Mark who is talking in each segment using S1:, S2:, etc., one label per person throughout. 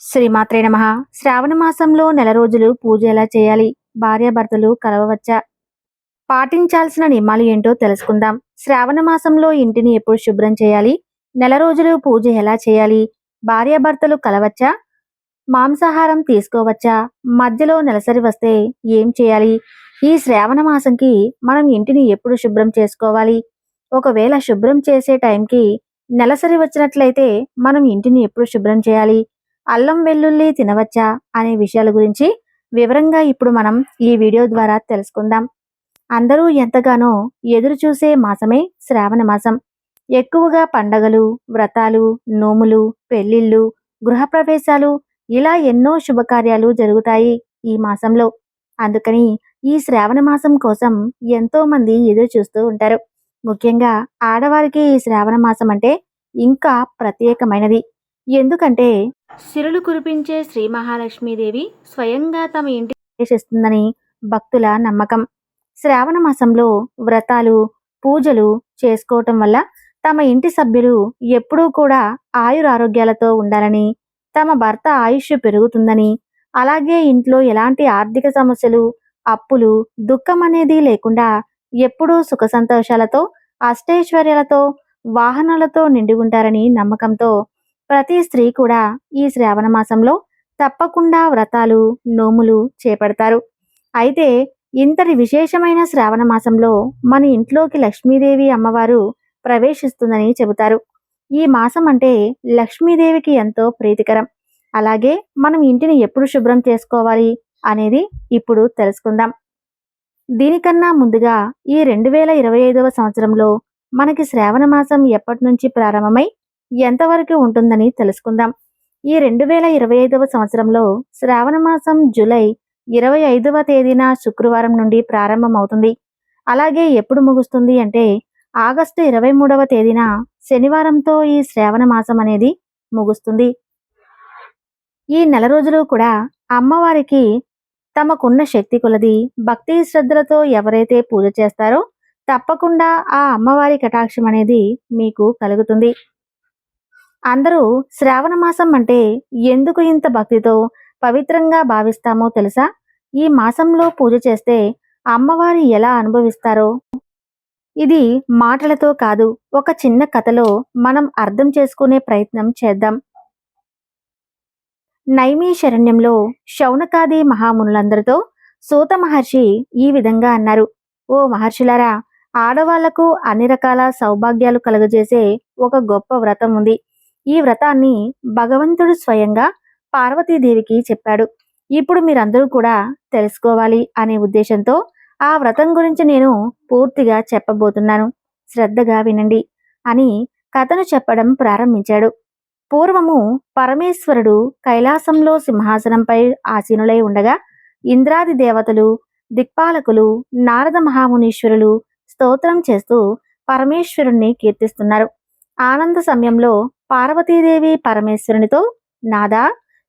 S1: శ్రీమాత్రే నమ. శ్రావణ మాసంలో నెల రోజులు పూజ ఎలా చేయాలి? భార్యాభర్తలు కలవవచ్చా? పాటించాల్సిన నియమాలు ఏంటో తెలుసుకుందాం. శ్రావణ మాసంలో ఇంటిని ఎప్పుడు శుభ్రం చేయాలి? నెల రోజులు పూజ ఎలా చేయాలి? భార్యాభర్తలు కలవచ్చా? మాంసాహారం తీసుకోవచ్చా? మధ్యలో నెలసరి వస్తే ఏం చేయాలి? ఈ శ్రావణ మాసంకి మనం ఇంటిని ఎప్పుడు శుభ్రం చేసుకోవాలి? ఒకవేళ శుభ్రం చేసే టైంకి నెలసరి వచ్చినట్లయితే మనం ఇంటిని ఎప్పుడు శుభ్రం చేయాలి? అల్లం వెల్లుల్లి తినవచ్చా అనే విషయాల గురించి వివరంగా ఇప్పుడు మనం ఈ వీడియో ద్వారా తెలుసుకుందాం. అందరూ ఎంతగానో ఎదురు చూసే మాసమే శ్రావణ మాసం. ఎక్కువగా పండగలు వ్రతాలు నోములు పెళ్ళిళ్ళు గృహప్రవేశాలు ఇలా ఎన్నో శుభకార్యాలు జరుగుతాయి ఈ మాసంలో. అందుకని ఈ శ్రావణ మాసం కోసం ఎంతో మంది ఎదురు చూస్తూ ఉంటారు. ముఖ్యంగా ఆడవారికి ఈ శ్రావణ మాసం అంటే ఇంకా ప్రత్యేకమైనది. ఎందుకంటే సిరులు కురిపించే శ్రీ మహాలక్ష్మీదేవి స్వయంగా తమ ఇంటి ప్రవేశిస్తుందని భక్తుల నమ్మకం. శ్రావణ మాసంలో వ్రతాలు పూజలు చేసుకోవటం వల్ల తమ ఇంటి సభ్యులు ఎప్పుడూ కూడా ఆయురారోగ్యాలతో ఉండాలని తమ భర్త ఆయుష్ పెరుగుతుందని అలాగే ఇంట్లో ఎలాంటి ఆర్థిక సమస్యలు అప్పులు దుఃఖం అనేది లేకుండా ఎప్పుడూ సుఖ సంతోషాలతో అష్టైశ్వర్యాలతో వాహనాలతో నిండి ఉంటారని నమ్మకంతో ప్రతి స్త్రీ కూడా ఈ శ్రావణ మాసంలో తప్పకుండా వ్రతాలు నోములు చేపడతారు. అయితే ఇంతటి విశేషమైన శ్రావణ మాసంలో మన ఇంట్లోకి లక్ష్మీదేవి అమ్మవారు ప్రవేశిస్తుందని చెబుతారు. ఈ మాసం అంటే లక్ష్మీదేవికి ఎంతో ప్రీతికరం. అలాగే మనం ఇంటిని ఎప్పుడు శుభ్రం చేసుకోవాలి అనేది ఇప్పుడు తెలుసుకుందాం. దీనికన్నా ముందుగా ఈ రెండు వేల ఇరవై ఐదవ సంవత్సరంలో మనకి శ్రావణ మాసం ఎప్పటి నుంచి ప్రారంభమై ఎంతవరకు ఉంటుందని తెలుసుకుందాం. ఈ రెండు వేల ఇరవై ఐదవ సంవత్సరంలో శ్రావణ మాసం జూలై ఇరవై ఐదవ తేదీన శుక్రవారం నుండి ప్రారంభమవుతుంది. అలాగే ఎప్పుడు ముగుస్తుంది అంటే ఆగస్టు ఇరవై మూడవ తేదీన శనివారంతో ఈ శ్రావణ మాసం అనేది ముగుస్తుంది. ఈ నెల రోజులు కూడా అమ్మవారికి తమకున్న శక్తి కొలది భక్తి శ్రద్ధలతో ఎవరైతే పూజ చేస్తారో తప్పకుండా ఆ అమ్మవారి కటాక్షం అనేది మీకు కలుగుతుంది. అందరూ శ్రావణ మాసం అంటే ఎందుకు ఇంత భక్తితో పవిత్రంగా భావిస్తామో తెలుసా? ఈ మాసంలో పూజ చేస్తే అమ్మవారి ఎలా అనుభవిస్తారో? ఇది మాటలతో కాదు ఒక చిన్న కథలో మనం అర్థం చేసుకునే ప్రయత్నం చేద్దాం. నైమీ శరణ్యంలో శౌనకాది మహామునులందరితో సూత మహర్షి ఈ విధంగా అన్నారు. ఓ మహర్షులారా ఆడవాళ్ళకు అన్ని రకాల సౌభాగ్యాలు కలుగజేసే ఒక గొప్ప వ్రతం ఉంది. ఈ వ్రతాన్ని భగవంతుడు స్వయంగా పార్వతీదేవికి చెప్పాడు. ఇప్పుడు మీరందరూ కూడా తెలుసుకోవాలి అనే ఉద్దేశంతో ఆ వ్రతం గురించి నేను పూర్తిగా చెప్పబోతున్నాను. శ్రద్ధగా వినండి అని కథను చెప్పడం ప్రారంభించాడు. పూర్వము పరమేశ్వరుడు కైలాసంలో సింహాసనంపై ఆసీనులై ఉండగా ఇంద్రాది దేవతలు దిక్పాలకులు నారద మహామునీశ్వరులు స్తోత్రం చేస్తూ పరమేశ్వరుణ్ణి కీర్తిస్తున్నారు. ఆనంద సమయంలో పార్వతీదేవి పరమేశ్వరునితో నాదా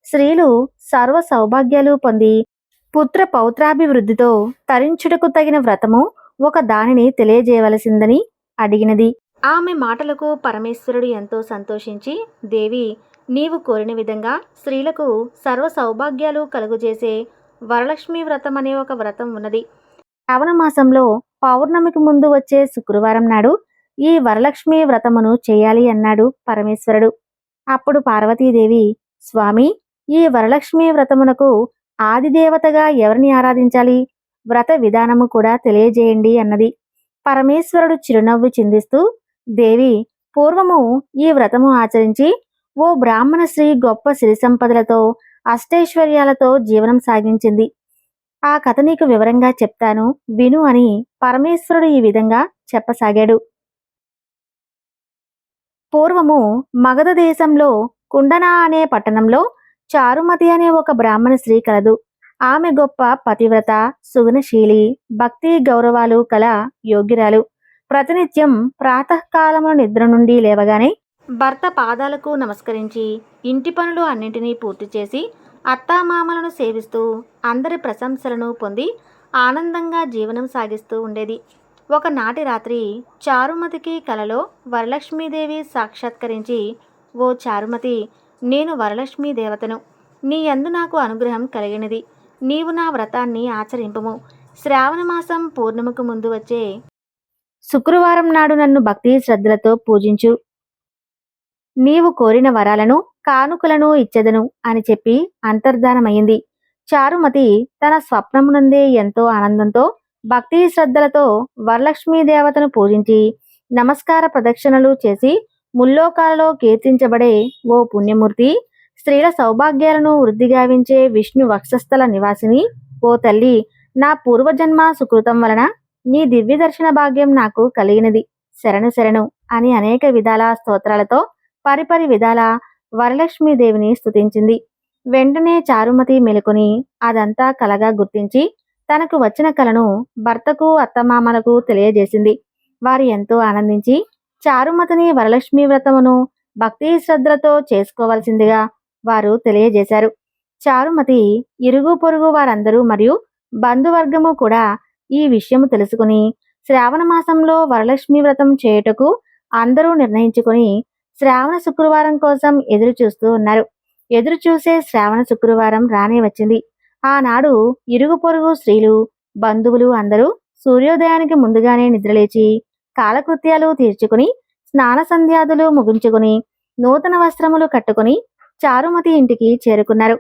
S1: స్త్రీలు సర్వ సౌభాగ్యాలు పొంది పుత్ర పౌత్రాభివృద్ధితో తరించుటకు తగిన వ్రతము ఒక దానిని తెలియజేయవలసిందని అడిగినది. ఆమె మాటలకు పరమేశ్వరుడు ఎంతో సంతోషించి దేవి నీవు కోరిన విధంగా స్త్రీలకు సర్వ సౌభాగ్యాలు కలుగజేసే వరలక్ష్మి వ్రతం అనే ఒక వ్రతం ఉన్నది. శ్రావణ మాసంలో పౌర్ణమికి ముందు వచ్చే శుక్రవారం నాడు ఈ వరలక్ష్మి వ్రతమును చేయాలి అన్నాడు పరమేశ్వరుడు. అప్పుడు పార్వతీదేవి స్వామి ఈ వరలక్ష్మి వ్రతమునకు ఆదిదేవతగా ఎవరిని ఆరాధించాలి? వ్రత విధానము కూడా తెలియజేయండి అన్నది. పరమేశ్వరుడు చిరునవ్వు చిందిస్తూ దేవి పూర్వము ఈ వ్రతము ఆచరించి ఓ బ్రాహ్మణ స్త్రీ గొప్ప సిరి సంపదలతో అష్టైశ్వర్యాలతో జీవనం సాగించింది. ఆ కథ నీకు వివరంగా చెప్తాను విను అని పరమేశ్వరుడు ఈ విధంగా చెప్పసాగాడు. పూర్వము మగధ దేశంలో కుండనా అనే పట్టణంలో చారుమతి అనే ఒక బ్రాహ్మణ స్త్రీ కలదు. ఆమె గొప్ప పతివ్రత సుగుణశీలి భక్తి గౌరవాలు కల యోగ్యురాలు. ప్రతినిత్యం ప్రాతకాలము నిద్ర నుండి లేవగానే భర్త పాదాలకు నమస్కరించి ఇంటి పనులు అన్నింటినీ పూర్తి చేసి అత్తామామలను సేవిస్తూ అందరి ప్రశంసలను పొంది ఆనందంగా జీవనం సాగిస్తూ ఉండేది. ఒకనాటి రాత్రి చారుమతికి కలలో వరలక్ష్మీదేవి సాక్షాత్కరించి ఓ చారుమతి నేను వరలక్ష్మీ దేవతను. నీ యందు నాకు అనుగ్రహం కలిగినది. నీవు నా వ్రతాన్ని ఆచరింపము. శ్రావణమాసం పూర్ణిమకు ముందు వచ్చే శుక్రవారం నాడు నన్ను భక్తి శ్రద్ధలతో పూజించు. నీవు కోరిన వరాలను కానుకలను ఇచ్చదను అని చెప్పి అంతర్ధానమైంది చారుమతి తన స్వప్నమునందే ఎంతో ఆనందంతో భక్తి శ్రద్ధలతో వరలక్ష్మీ దేవతను పూజించి నమస్కార ప్రదక్షిణలు చేసి ముల్లోకాలలో కీర్తించబడే ఓ పుణ్యమూర్తి స్త్రీల సౌభాగ్యాలను వృద్ధిగావించే విష్ణు వక్షస్థల నివాసిని. ఓ తల్లి నా పూర్వజన్మ సుకృతం వలన నీ దివ్య దర్శన భాగ్యం నాకు కలిగినది. శరణు శరణు అని అనేక విధాల స్తోత్రాలతో పరిపరి విధాల వరలక్ష్మీదేవిని స్తుతించింది. వెంటనే చారుమతి మెలుకొని అదంతా కలగా గుర్తించి తనకు వచ్చిన కలను భర్తకు అత్తమామలకు తెలియజేసింది. వారు ఎంతో ఆనందించి చారుమతిని వరలక్ష్మి వ్రతమును భక్తి శ్రద్ధలతో చేసుకోవలసిందిగా వారు తెలియజేశారు. చారుమతి ఇరుగు పొరుగు వారందరూ మరియు బంధువర్గము కూడా ఈ విషయము తెలుసుకుని శ్రావణ మాసంలో వరలక్ష్మి వ్రతం చేయుటకు అందరూ నిర్ణయించుకుని శ్రావణ శుక్రవారం కోసం ఎదురు చూస్తూ ఉన్నారు. ఎదురు చూసే శ్రావణ శుక్రవారం రానే వచ్చింది. ఆనాడు ఇరుగు పొరుగు స్త్రీలు బంధువులు అందరూ సూర్యోదయానికి ముందుగానే నిద్రలేచి కాలకృత్యాలు తీర్చుకుని స్నాన సంధ్యాదులు ముగించుకుని నూతన వస్త్రములు కట్టుకుని చారుమతి ఇంటికి చేరుకున్నారు.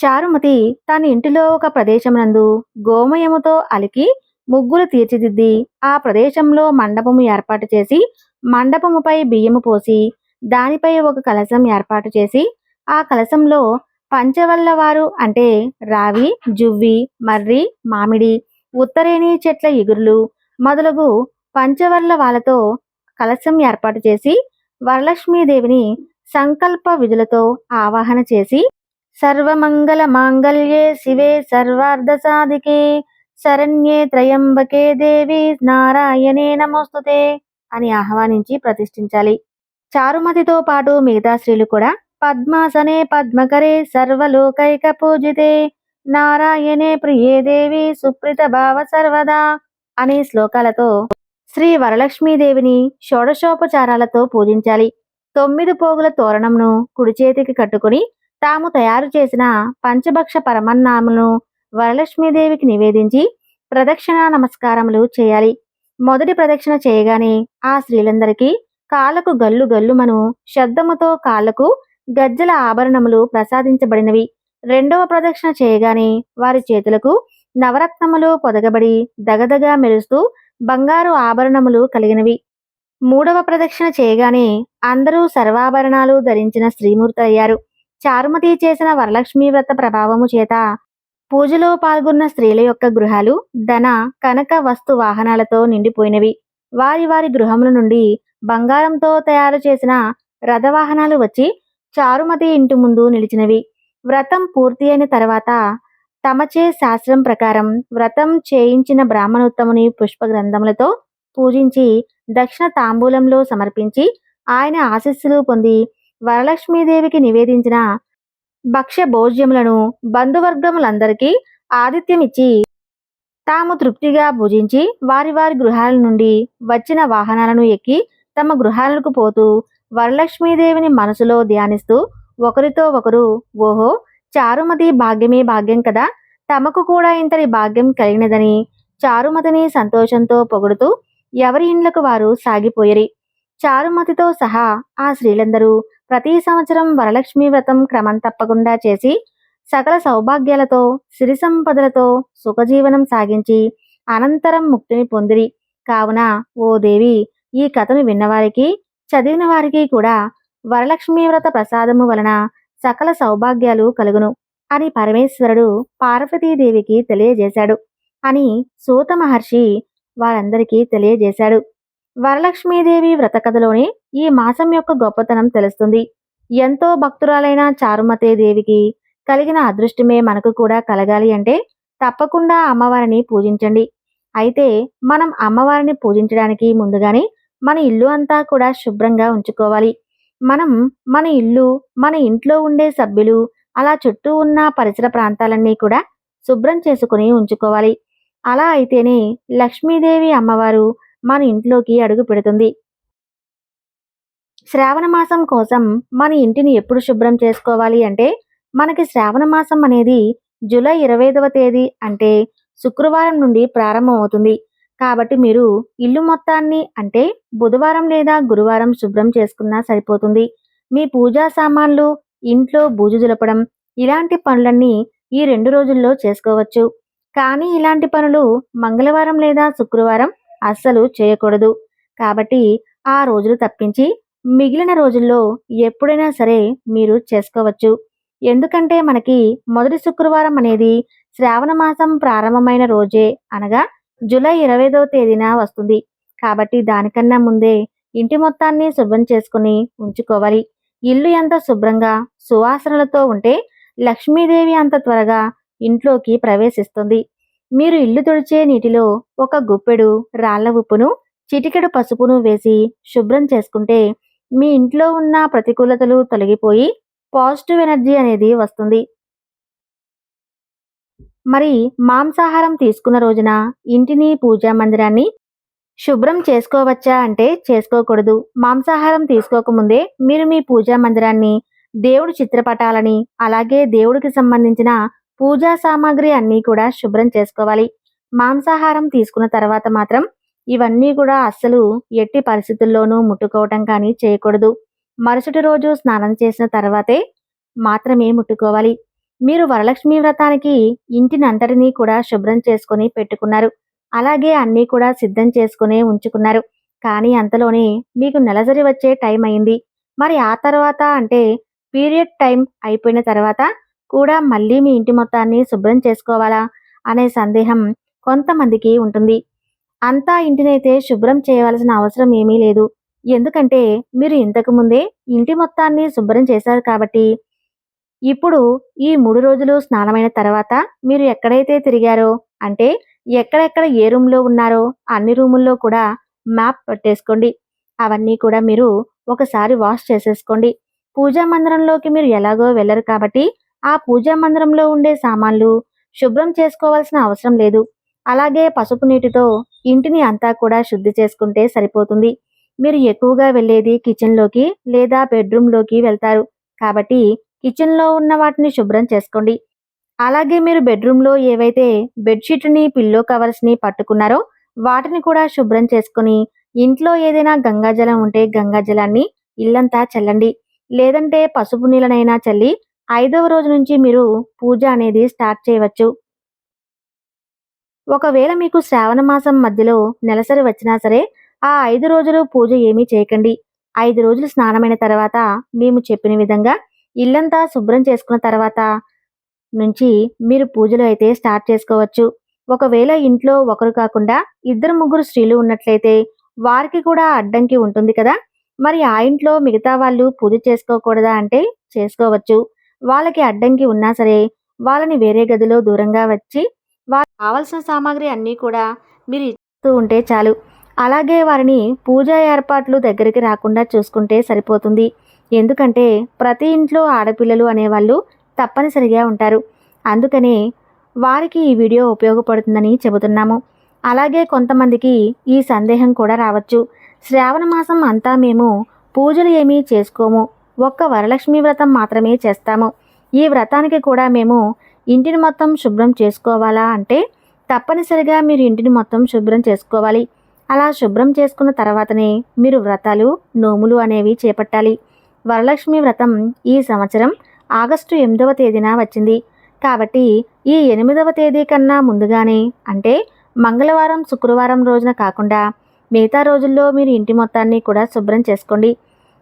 S1: చారుమతి తన ఇంటిలో ఒక ప్రదేశమునందు గోమయముతో అలికి ముగ్గులు తీర్చిదిద్ది ఆ ప్రదేశంలో మండపము ఏర్పాటు చేసి మండపముపై బియ్యము పోసి దానిపై ఒక కలశం ఏర్పాటు చేసి ఆ కలశంలో పంచవల్లవారు అంటే రావి జువ్వి మర్రి మామిడి ఉత్తరేణి చెట్ల ఎగురులు మొదలగు పంచవర్ల వాళ్ళతో కలశం ఏర్పాటు చేసి వరలక్ష్మీదేవిని సంకల్ప విధులతో ఆవాహన చేసి సర్వమంగళ మాంగళ్యే శివే సర్వార్ధ సాధికే శరణ్యే త్రయంబకే దేవి నారాయణే నమోస్తుతే అని ఆహ్వానించి ప్రతిష్ఠించాలి. చారుమతితో పాటు మిగతా స్త్రీలు కూడా పద్మాసనే పద్మకరే సర్వలోకైక పూజితే. నారాయణే ప్రియే దేవి సుప్రీత భావ సర్వదా అనే శ్లోకాలతో శ్రీ వరలక్ష్మీదేవిని షోడశోపచారాలతో పూజించాలి. తొమ్మిది పోగుల తోరణంను కుడి చేతికి కట్టుకుని తాము తయారు చేసిన పంచభక్ష పరమన్నాములను వరలక్ష్మీదేవికి నివేదించి ప్రదక్షిణా నమస్కారములు చేయాలి. మొదటి ప్రదక్షిణ చేయగానే ఆ స్త్రీలందరికీ కాళ్ళకు గల్లు గల్లుమను శబ్దముతో కాళ్ళకు గజ్జల ఆభరణములు ప్రసాదించబడినవి. రెండవ ప్రదక్షిణ చేయగానే వారి చేతులకు నవరత్నములు పొదగబడి దగదగా మెరుస్తూ బంగారు ఆభరణములు కలిగినవి. మూడవ ప్రదక్షిణ చేయగానే అందరూ సర్వాభరణాలు ధరించిన శ్రీమూర్తి అయ్యారు. చారుమతి చేసిన వరలక్ష్మీ వ్రత ప్రభావము చేత పూజలో పాల్గొన్న స్త్రీల యొక్క గృహాలు ధన కనక వస్తు వాహనాలతో నిండిపోయినవి. వారి వారి గృహముల నుండి బంగారంతో తయారు చేసిన రథవాహనాలు వచ్చి చారుమతి ఇంటి ముందు నిలిచినవి. వ్రతం పూర్తి అయిన తర్వాత తమచే శాస్త్రం ప్రకారం వ్రతం చేయించిన బ్రాహ్మణోత్తముని పుష్ప గ్రంథములతో పూజించి దక్షిణ తాంబూలంలో సమర్పించి ఆయన ఆశీస్సులు పొంది వరలక్ష్మీదేవికి నివేదించిన భక్ష్య భోజ్యములను బంధువర్గములందరికీ ఆతిథ్యమిచ్చి తాము తృప్తిగా పూజించి వారి వారి గృహాల నుండి వచ్చిన వాహనాలను ఎక్కి తమ గృహాలకు పోతూ వరలక్ష్మీదేవిని మనసులో ధ్యానిస్తూ ఒకరితో ఒకరు ఓహో చారుమతి భాగ్యమే భాగ్యం కదా. తమకు కూడా ఇంతటి భాగ్యం కలిగినదని చారుమతిని సంతోషంతో పొగుడుతూ ఎవరి ఇండ్లకు వారు సాగిపోయిరి. చారుమతితో సహా ఆ స్త్రీలందరూ ప్రతి సంవత్సరం వరలక్ష్మీ వ్రతం క్రమం తప్పకుండా చేసి సకల సౌభాగ్యాలతో సిరి సంపదలతో సుఖజీవనం సాగించి అనంతరం ముక్తిని పొందిరి. కావున ఓ దేవి ఈ కథను విన్నవారికి చదివిన వారికి కూడా వరలక్ష్మీ వ్రత ప్రసాదము వలన సకల సౌభాగ్యాలు కలుగును అని పరమేశ్వరుడు పార్వతీదేవికి తెలియజేశాడు అని సూత మహర్షి వారందరికీ తెలియజేశాడు. వరలక్ష్మీదేవి వ్రత కథలోని ఈ మాసం యొక్క గొప్పతనం తెలుస్తుంది. ఎంతో భక్తురాలైన చారుమతే దేవికి కలిగిన అదృష్టమే మనకు కూడా కలగాలి అంటే తప్పకుండా అమ్మవారిని పూజించండి. అయితే మనం అమ్మవారిని పూజించడానికి ముందుగానే మన ఇల్లు అంతా కూడా శుభ్రంగా ఉంచుకోవాలి. మనం మన ఇల్లు మన ఇంట్లో ఉండే సభ్యులు అలా చుట్టూ ఉన్న పరిసర ప్రాంతాలన్నీ కూడా శుభ్రం చేసుకుని ఉంచుకోవాలి. అలా అయితేనే లక్ష్మీదేవి అమ్మవారు మన ఇంట్లోకి అడుగు పెడుతుంది. శ్రావణ మాసం కోసం మన ఇంటిని ఎప్పుడు శుభ్రం చేసుకోవాలి అంటే మనకి శ్రావణ మాసం అనేది జూలై ఇరవై ఐదవ తేదీ అంటే శుక్రవారం నుండి ప్రారంభం అవుతుంది కాబట్టి మీరు ఇల్లు మొత్తాన్ని అంటే బుధవారం లేదా గురువారం శుభ్రం చేసుకున్నా సరిపోతుంది. మీ పూజా సామాన్లు ఇంట్లో బూజు దులపడం ఇలాంటి పనులన్నీ ఈ రెండు రోజుల్లో చేసుకోవచ్చు. కానీ ఇలాంటి పనులు మంగళవారం లేదా శుక్రవారం అస్సలు చేయకూడదు. కాబట్టి ఆ రోజులు తప్పించి మిగిలిన రోజుల్లో ఎప్పుడైనా సరే మీరు చేసుకోవచ్చు. ఎందుకంటే మనకి మొదటి శుక్రవారం అనేది శ్రావణ మాసం ప్రారంభమైన రోజే అనగా జూలై ఇరవైదవ తేదీన వస్తుంది. కాబట్టి దానికన్నా ముందే ఇంటి మొత్తాన్ని శుభ్రం చేసుకుని ఉంచుకోవాలి. ఇల్లు ఎంత శుభ్రంగా సువాసనలతో ఉంటే లక్ష్మీదేవి అంత త్వరగా ఇంట్లోకి ప్రవేశిస్తుంది. మీరు ఇల్లు తుడిచే నీటిలో ఒక గుప్పెడు రాళ్ళ ఉప్పును చిటికెడు పసుపును వేసి శుభ్రం చేసుకుంటే మీ ఇంట్లో ఉన్న ప్రతికూలతలు తొలగిపోయి పాజిటివ్ ఎనర్జీ అనేది వస్తుంది. మరి మాంసాహారం తీసుకున్న రోజున ఇంటిని పూజా మందిరాన్ని శుభ్రం చేసుకోవచ్చా అంటే చేసుకోకూడదు. మాంసాహారం తీసుకోకముందే మీరు మీ పూజా మందిరాన్ని దేవుడి చిత్రపటాలని అలాగే దేవుడికి సంబంధించిన పూజా సామాగ్రి అన్నీ కూడా శుభ్రం చేసుకోవాలి. మాంసాహారం తీసుకున్న తర్వాత మాత్రం ఇవన్నీ కూడా అస్సలు ఎట్టి పరిస్థితుల్లోనూ ముట్టుకోవటం కానీ చేయకూడదు. మరుసటి రోజు స్నానం చేసిన తర్వాతే మాత్రమే ముట్టుకోవాలి. మీరు వరలక్ష్మి వ్రతానికి ఇంటినంతటినీ కూడా శుభ్రం చేసుకుని పెట్టుకున్నారు. అలాగే అన్నీ కూడా సిద్ధం చేసుకునే ఉంచుకున్నారు. కానీ అంతలోనే మీకు నెలసరి వచ్చే టైం అయింది. మరి ఆ తర్వాత అంటే పీరియడ్ టైం అయిపోయిన తర్వాత కూడా మళ్ళీ మీ ఇంటి మొత్తాన్ని శుభ్రం చేసుకోవాలా అనే సందేహం కొంతమందికి ఉంటుంది. అంతా ఇంటినైతే శుభ్రం చేయవలసిన అవసరం ఏమీ లేదు. ఎందుకంటే మీరు ఇంతకు ముందే ఇంటి మొత్తాన్ని శుభ్రం చేశారు కాబట్టి ఇప్పుడు ఈ మూడు రోజులు స్నానమైన తర్వాత మీరు ఎక్కడైతే తిరిగారో అంటే ఎక్కడెక్కడ ఏ రూమ్లో ఉన్నారో అన్ని రూముల్లో కూడా మ్యాప్ పట్టేసుకోండి. అవన్నీ కూడా మీరు ఒకసారి వాష్ చేసేసుకోండి. పూజా మందిరంలోకి మీరు ఎలాగో వెళ్ళరు కాబట్టి ఆ పూజా మందిరంలో ఉండే సామాన్లు శుభ్రం చేసుకోవాల్సిన అవసరం లేదు. అలాగే పసుపు నీటితో ఇంటిని అంతా కూడా శుద్ధి చేసుకుంటే సరిపోతుంది. మీరు ఎక్కువగా వెళ్ళేది కిచెన్లోకి లేదా బెడ్రూమ్లోకి వెళ్తారు. కాబట్టి కిచెన్లో ఉన్న వాటిని శుభ్రం చేసుకోండి. అలాగే మీరు బెడ్రూమ్లో ఏవైతే బెడ్షీట్ని పిల్లో కవర్స్ని పట్టుకున్నారో వాటిని కూడా శుభ్రం చేసుకుని ఇంట్లో ఏదైనా గంగాజలం ఉంటే గంగాజలాన్ని ఇల్లంతా చల్లండి. లేదంటే పసుపు నీళ్ళనైనా చల్లి ఐదవ రోజు నుంచి మీరు పూజ అనేది స్టార్ట్ చేయవచ్చు. ఒకవేళ మీకు శ్రావణ మాసం మధ్యలో నెలసరి వచ్చినా సరే ఆ ఐదు రోజులు పూజ ఏమీ చేయకండి. ఐదు రోజులు స్నానమైన తర్వాత మేము చెప్పిన విధంగా ఇల్లంతా శుభ్రం చేసుకున్న తర్వాత నుంచి మీరు పూజలు అయితే స్టార్ట్ చేసుకోవచ్చు. ఒకవేళ ఇంట్లో ఒకరు కాకుండా ఇద్దరు ముగ్గురు స్త్రీలు ఉన్నట్లయితే వారికి కూడా అడ్డంకి ఉంటుంది కదా. మరి ఆ ఇంట్లో మిగతా వాళ్ళు పూజ చేసుకోకూడదా అంటే చేసుకోవచ్చు. వాళ్ళకి అడ్డంకి ఉన్నా సరే వాళ్ళని వేరే గదిలో దూరంగా వచ్చి వారు కావాల్సిన సామాగ్రి అన్నీ కూడా మీరు ఇస్తూ ఉంటే చాలు. అలాగే వారిని పూజా ఏర్పాట్లు దగ్గరికి రాకుండా చూసుకుంటే సరిపోతుంది. ఎందుకంటే ప్రతి ఇంట్లో ఆడపిల్లలు అనేవాళ్ళు తప్పనిసరిగా ఉంటారు. అందుకనే వారికి ఈ వీడియో ఉపయోగపడుతుందని చెబుతున్నాము. అలాగే కొంతమందికి ఈ సందేహం కూడా రావచ్చు. శ్రావణ మాసం అంతా మేము పూజలు ఏమీ చేసుకోము. ఒక్క వరలక్ష్మి వ్రతం మాత్రమే చేస్తాము. ఈ వ్రతానికి కూడా మేము ఇంటిని మొత్తం శుభ్రం చేసుకోవాలా అంటే తప్పనిసరిగా మీరు ఇంటిని మొత్తం శుభ్రం చేసుకోవాలి. అలా శుభ్రం చేసుకున్న తర్వాతనే మీరు వ్రతాలు నోములు అనేవి చేపట్టాలి. వరలక్ష్మి వ్రతం ఈ సంవత్సరం ఆగస్టు ఎనిమిదవ తేదీన వచ్చింది. కాబట్టి ఈ ఎనిమిదవ తేదీ కన్నా ముందుగానే అంటే మంగళవారం శుక్రవారం రోజున కాకుండా మిగతా రోజుల్లో మీరు ఇంటి మొత్తాన్ని కూడా శుభ్రం చేసుకోండి.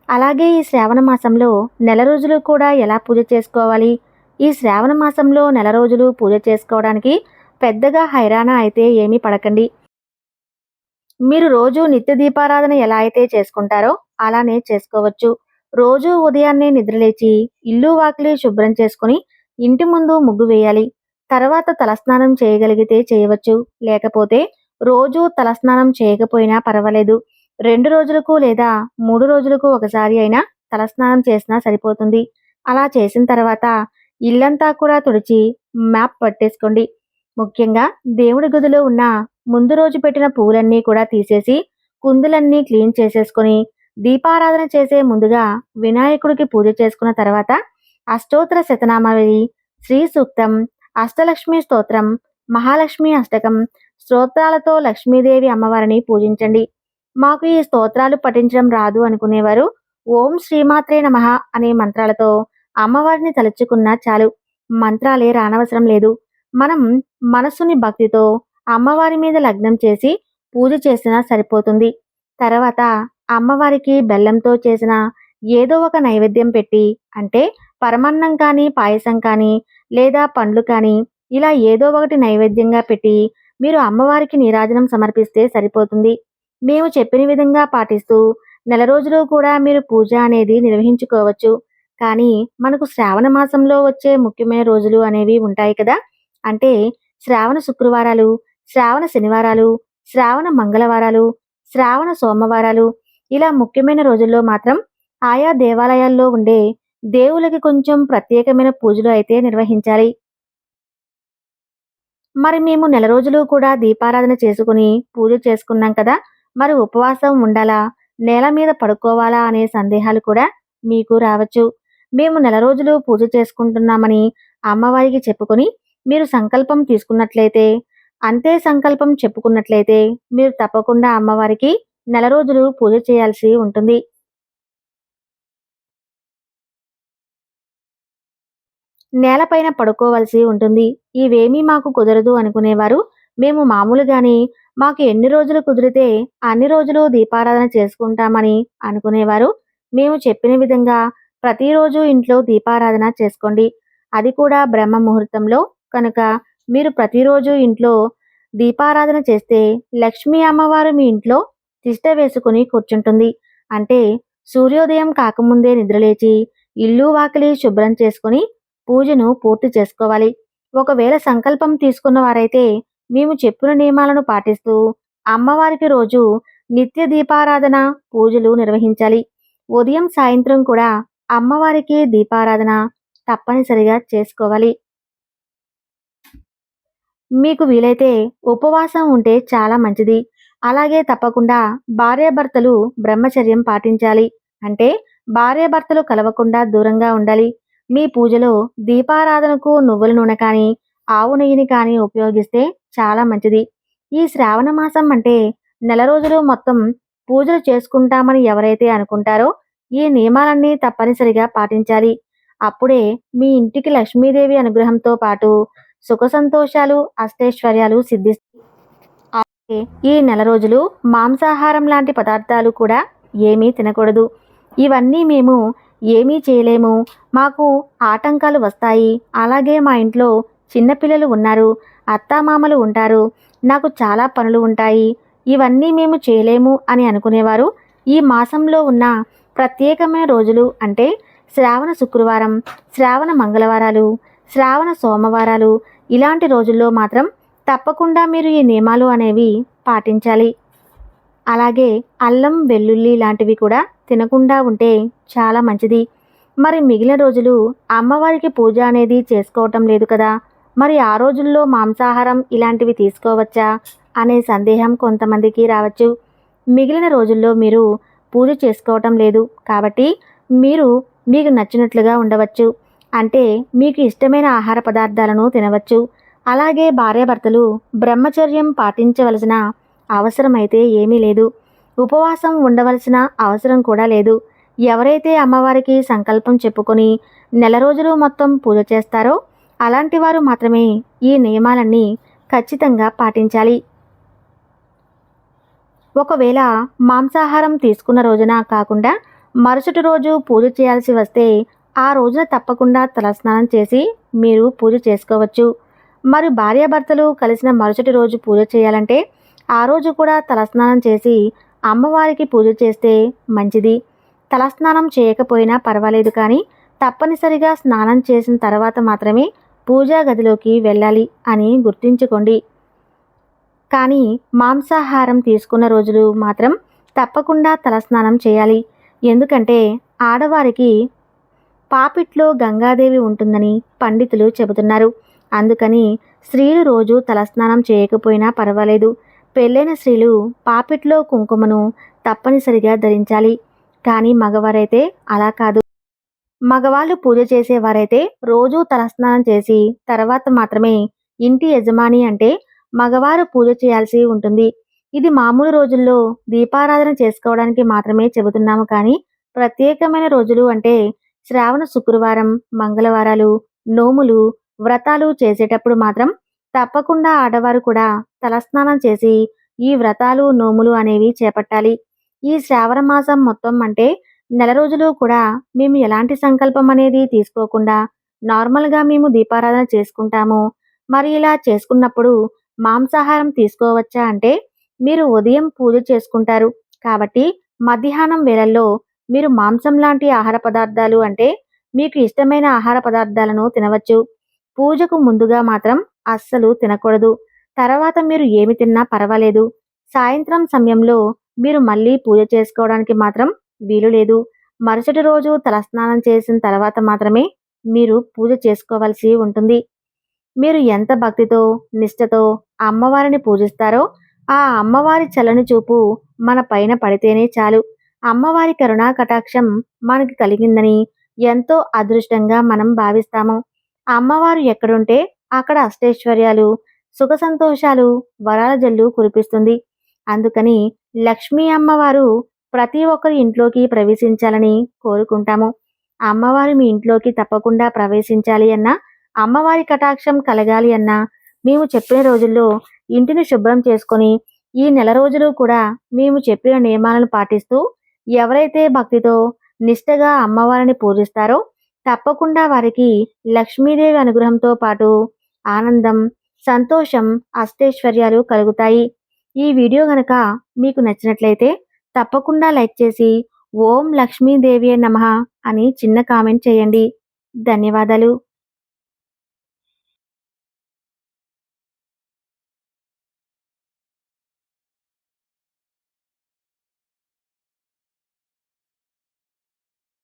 S1: అలాగే ఈ శ్రావణ మాసంలో నెల రోజులు కూడా ఎలా పూజ చేసుకోవాలి? ఈ శ్రావణ మాసంలో నెల రోజులు పూజ చేసుకోవడానికి పెద్దగా హైరాణ అయితే ఏమీ పడకండి. మీరు రోజు నిత్య దీపారాధన ఎలా అయితే చేసుకుంటారో అలానే చేసుకోవచ్చు. రోజూ ఉదయాన్నే నిద్రలేచి ఇల్లు వాకిలి శుభ్రం చేసుకుని ఇంటి ముందు ముగ్గు వేయాలి. తర్వాత తలస్నానం చేయగలిగితే చేయవచ్చు. లేకపోతే రోజూ తలస్నానం చేయకపోయినా పర్వాలేదు. రెండు రోజులకు లేదా మూడు రోజులకు ఒకసారి అయినా తలస్నానం చేసినా సరిపోతుంది. అలా చేసిన తర్వాత ఇల్లంతా కూడా తుడిచి మ్యాప్ పట్టేసుకోండి. ముఖ్యంగా దేవుడి గదిలో ఉన్న ముందు రోజు పెట్టిన పువ్వులన్నీ కూడా తీసేసి కుందులన్నీ క్లీన్ చేసేసుకొని దీపారాధన చేసే ముందుగా వినాయకుడికి పూజ చేసుకున్న తర్వాత అష్టోత్తర శతనామావళి శ్రీ సూక్తం అష్టలక్ష్మి స్తోత్రం మహాలక్ష్మి అష్టకం స్తోత్రాలతో లక్ష్మీదేవి అమ్మవారిని పూజించండి. మాకు ఈ స్తోత్రాలు పఠించడం రాదు అనుకునేవారు ఓం శ్రీమాత్రే నమః అనే మంత్రాలతో అమ్మవారిని తలుచుకున్నా చాలు. మంత్రాలే రానవసరం లేదు. మనం మనస్సుని భక్తితో అమ్మవారి మీద లగ్నం చేసి పూజ చేసినా సరిపోతుంది. తర్వాత అమ్మవారికి బెల్లంతో చేసిన ఏదో ఒక నైవేద్యం పెట్టి అంటే పరమన్నం కానీ పాయసం కానీ లేదా పండ్లు కానీ ఇలా ఏదో ఒకటి నైవేద్యంగా పెట్టి మీరు అమ్మవారికి నీరాజనం సమర్పిస్తే సరిపోతుంది. మేము చెప్పిన విధంగా పాటిస్తూ నెల రోజులు కూడా మీరు పూజ అనేది నిర్వహించుకోవచ్చు. కానీ మనకు శ్రావణ మాసంలో వచ్చే ముఖ్యమైన రోజులు అనేవి ఉంటాయి కదా. అంటే శ్రావణ శుక్రవారాలు శ్రావణ శనివారాలు శ్రావణ మంగళవారాలు శ్రావణ సోమవారాలు ఇలా ముఖ్యమైన రోజుల్లో మాత్రం ఆయా దేవాలయాల్లో ఉండే దేవులకి కొంచెం ప్రత్యేకమైన పూజలు అయితే నిర్వహించాలి. మరి మేము నెల రోజులు కూడా దీపారాధన చేసుకుని పూజ చేసుకున్నాం కదా మరి ఉపవాసం ఉండాలా నేల మీద పడుకోవాలా అనే సందేహాలు కూడా మీకు రావచ్చు. మేము నెల రోజులు పూజ చేసుకుంటున్నామని అమ్మవారికి చెప్పుకొని మీరు సంకల్పం తీసుకున్నట్లయితే అంతే సంకల్పం చెప్పుకున్నట్లయితే మీరు తప్పకుండా అమ్మవారికి నెల రోజులు పూజ చేయాల్సి ఉంటుంది. నేలపైన పడుకోవలసి ఉంటుంది. ఇవేమీ మాకు కుదరదు అనుకునేవారు. మేము మామూలుగానే మాకు ఎన్ని రోజులు కుదిరితే అన్ని రోజులు దీపారాధన చేసుకుంటామని అనుకునేవారు. మేము చెప్పిన విధంగా ప్రతిరోజు ఇంట్లో దీపారాధన చేసుకోండి. అది కూడా బ్రహ్మ ముహూర్తంలో. కనుక మీరు ప్రతిరోజు ఇంట్లో దీపారాధన చేస్తే లక్ష్మీ అమ్మవారు మీ ఇంట్లో తిష్ట వేసుకుని కూర్చుంటుంది. అంటే సూర్యోదయం కాకముందే నిద్రలేచి ఇల్లు వాకిలి శుభ్రం చేసుకుని పూజను పూర్తి చేసుకోవాలి. ఒకవేళ సంకల్పం తీసుకున్న వారైతే మేము చెప్పిన నియమాలను పాటిస్తూ అమ్మవారికి రోజు నిత్య దీపారాధన పూజలు నిర్వహించాలి. ఉదయం సాయంత్రం కూడా అమ్మవారికి దీపారాధన తప్పనిసరిగా చేసుకోవాలి. మీకు వీలైతే ఉపవాసం ఉంటే చాలా మంచిది. అలాగే తప్పకుండా భార్యాభర్తలు బ్రహ్మచర్యం పాటించాలి. అంటే భార్యాభర్తలు కలవకుండా దూరంగా ఉండాలి. మీ పూజలో దీపారాధనకు నువ్వుల నూనె కానీ ఆవు నెయ్యిని కానీ ఉపయోగిస్తే చాలా మంచిది. ఈ శ్రావణ మాసం అంటే నెల రోజులు మొత్తం పూజలు చేసుకుంటామని ఎవరైతే అనుకుంటారో ఈ నియమాలన్నీ తప్పనిసరిగా పాటించాలి. అప్పుడే మీ ఇంటికి లక్ష్మీదేవి అనుగ్రహంతో పాటు సుఖ సంతోషాలు అష్టైశ్వర్యాలు సిద్ధిస్తాయి ఈ నెల రోజులు మాంసాహారం లాంటి పదార్థాలు కూడా ఏమీ తినకూడదు. ఇవన్నీ మేము ఏమీ చేయలేము. మాకు ఆటంకాలు వస్తాయి. అలాగే మా ఇంట్లో చిన్నపిల్లలు ఉన్నారు. అత్తామామలు ఉంటారు. నాకు చాలా పనులు ఉంటాయి. ఇవన్నీ మేము చేయలేము అని అనుకునేవారు. ఈ మాసంలో ఉన్న ప్రత్యేకమైన రోజులు అంటే శ్రావణ శుక్రవారం శ్రావణ మంగళవారాలు శ్రావణ సోమవారాలు ఇలాంటి రోజుల్లో మాత్రం తప్పకుండా మీరు ఈ నియమాలు అనేవి పాటించాలి. అలాగే అల్లం వెల్లుల్లి లాంటివి కూడా తినకుండా ఉంటే చాలా మంచిది. మరి మిగిలిన రోజులు అమ్మవారికి పూజ అనేది చేసుకోవటం లేదు కదా? మరి ఆ రోజుల్లో మాంసాహారం ఇలాంటివి తీసుకోవచ్చా అనే సందేహం కొంతమందికి రావచ్చు. మిగిలిన రోజుల్లో మీరు పూజ చేసుకోవటం లేదు కాబట్టి మీరు మీకు నచ్చినట్లుగా ఉండవచ్చు. అంటే మీకు ఇష్టమైన ఆహార పదార్థాలను తినవచ్చు. అలాగే భార్యాభర్తలు బ్రహ్మచర్యం పాటించవలసిన అవసరం అయితే ఏమీ లేదు. ఉపవాసం ఉండవలసిన అవసరం కూడా లేదు. ఎవరైతే అమ్మవారికి సంకల్పం చెప్పుకొని నెల రోజులు మొత్తం పూజ చేస్తారో అలాంటి వారు మాత్రమే ఈ నియమాలన్నీ ఖచ్చితంగా పాటించాలి. ఒకవేళ మాంసాహారం తీసుకున్న రోజున కాకుండా మరుసటి రోజు పూజ చేయాల్సి వస్తే ఆ రోజున తప్పకుండా తలస్నానం చేసి మీరు పూజ చేసుకోవచ్చు. మరి భార్యాభర్తలు కలిసిన మరుసటి రోజు పూజ చేయాలంటే ఆ రోజు కూడా తలస్నానం చేసి అమ్మవారికి పూజ చేస్తే మంచిది. తలస్నానం చేయకపోయినా పర్వాలేదు కానీ తప్పనిసరిగా స్నానం చేసిన తర్వాత మాత్రమే పూజా గదిలోకి వెళ్ళాలి అని గుర్తుంచుకోండి. కానీ మాంసాహారం తీసుకున్న రోజులు మాత్రం తప్పకుండా తలస్నానం చేయాలి. ఎందుకంటే ఆడవారికి పాపిట్లో గంగాదేవి ఉంటుందని పండితులు చెబుతున్నారు. అందుకని స్త్రీలు రోజు తలస్నానం చేయకపోయినా పర్వాలేదు. పెళ్ళైన స్త్రీలు పాపిట్లో కుంకుమను తప్పనిసరిగా ధరించాలి. కానీ మగవారైతే అలా కాదు. మగవాళ్ళు పూజ చేసేవారైతే రోజూ తలస్నానం చేసి తర్వాత మాత్రమే ఇంటి యజమాని అంటే మగవారు పూజ చేయాల్సి ఉంటుంది. ఇది మామూలు రోజుల్లో దీపారాధన చేసుకోవడానికి మాత్రమే చెబుతున్నాము కానీ ప్రత్యేకమైన రోజులు అంటే శ్రావణ శుక్రవారం మంగళవారాలు నోములు వ్రతాలు చేసేటప్పుడు మాత్రం తప్పకుండా ఆడవారు కూడా తలస్నానం చేసి ఈ వ్రతాలు నోములు అనేవి చేపట్టాలి. ఈ శ్రావణ మాసం మొత్తం అంటే నెల రోజులు కూడా మేము ఎలాంటి సంకల్పం అనేది తీసుకోకుండా నార్మల్గా మేము దీపారాధన చేసుకుంటాము. మరి ఇలా చేసుకున్నప్పుడు మాంసాహారం తీసుకోవచ్చా అంటే మీరు ఉదయం పూజ చేసుకుంటారు. కాబట్టి మధ్యాహ్నం వేళల్లో మీరు మాంసం లాంటి ఆహార పదార్థాలు అంటే మీకు ఇష్టమైన ఆహార పదార్థాలను తినవచ్చు. పూజకు ముందుగా మాత్రం అస్సలు తినకూడదు. తర్వాత మీరు ఏమి తిన్నా పర్వాలేదు. సాయంత్రం సమయంలో మీరు మళ్ళీ పూజ చేసుకోవడానికి మాత్రం వీలు లేదు. మరుసటి రోజు తలస్నానం చేసిన తర్వాత మాత్రమే మీరు పూజ చేసుకోవాల్సి ఉంటుంది. మీరు ఎంత భక్తితో నిష్ఠతో అమ్మవారిని పూజిస్తారో ఆ అమ్మవారి చల్లని చూపు మన పైన పడితేనే చాలు. అమ్మవారి కరుణా కటాక్షం మనకి కలిగిందని ఎంతో అదృష్టంగా మనం భావిస్తాము. అమ్మవారు ఎక్కడుంటే అక్కడ అష్టైశ్వర్యాలు సుఖ సంతోషాలు వరాల జల్లు కురిపిస్తుంది. అందుకని లక్ష్మీ అమ్మవారు ప్రతి ఒక్కరి ఇంట్లోకి ప్రవేశించాలని కోరుకుంటాము. అమ్మవారు మీ ఇంట్లోకి తప్పకుండా ప్రవేశించాలి అన్నా అమ్మవారి కటాక్షం కలగాలి అన్నా మేము చెప్పిన రోజుల్లో ఇంటిని శుభ్రం చేసుకొని ఈ నెల రోజులు కూడా మేము చెప్పిన నియమాలను పాటిస్తూ ఎవరైతే భక్తితో నిష్టగా అమ్మవారిని పూజిస్తారో తప్పకుండా వారికి లక్ష్మీదేవి అనుగ్రహంతో పాటు ఆనందం సంతోషం అష్టైశ్వర్యాలు కలుగుతాయి. ఈ వీడియో గనక మీకు నచ్చినట్లయితే తప్పకుండా లైక్ చేసి ఓం లక్ష్మీదేవి నమ అని చిన్న కామెంట్ చేయండి. ధన్యవాదాలు.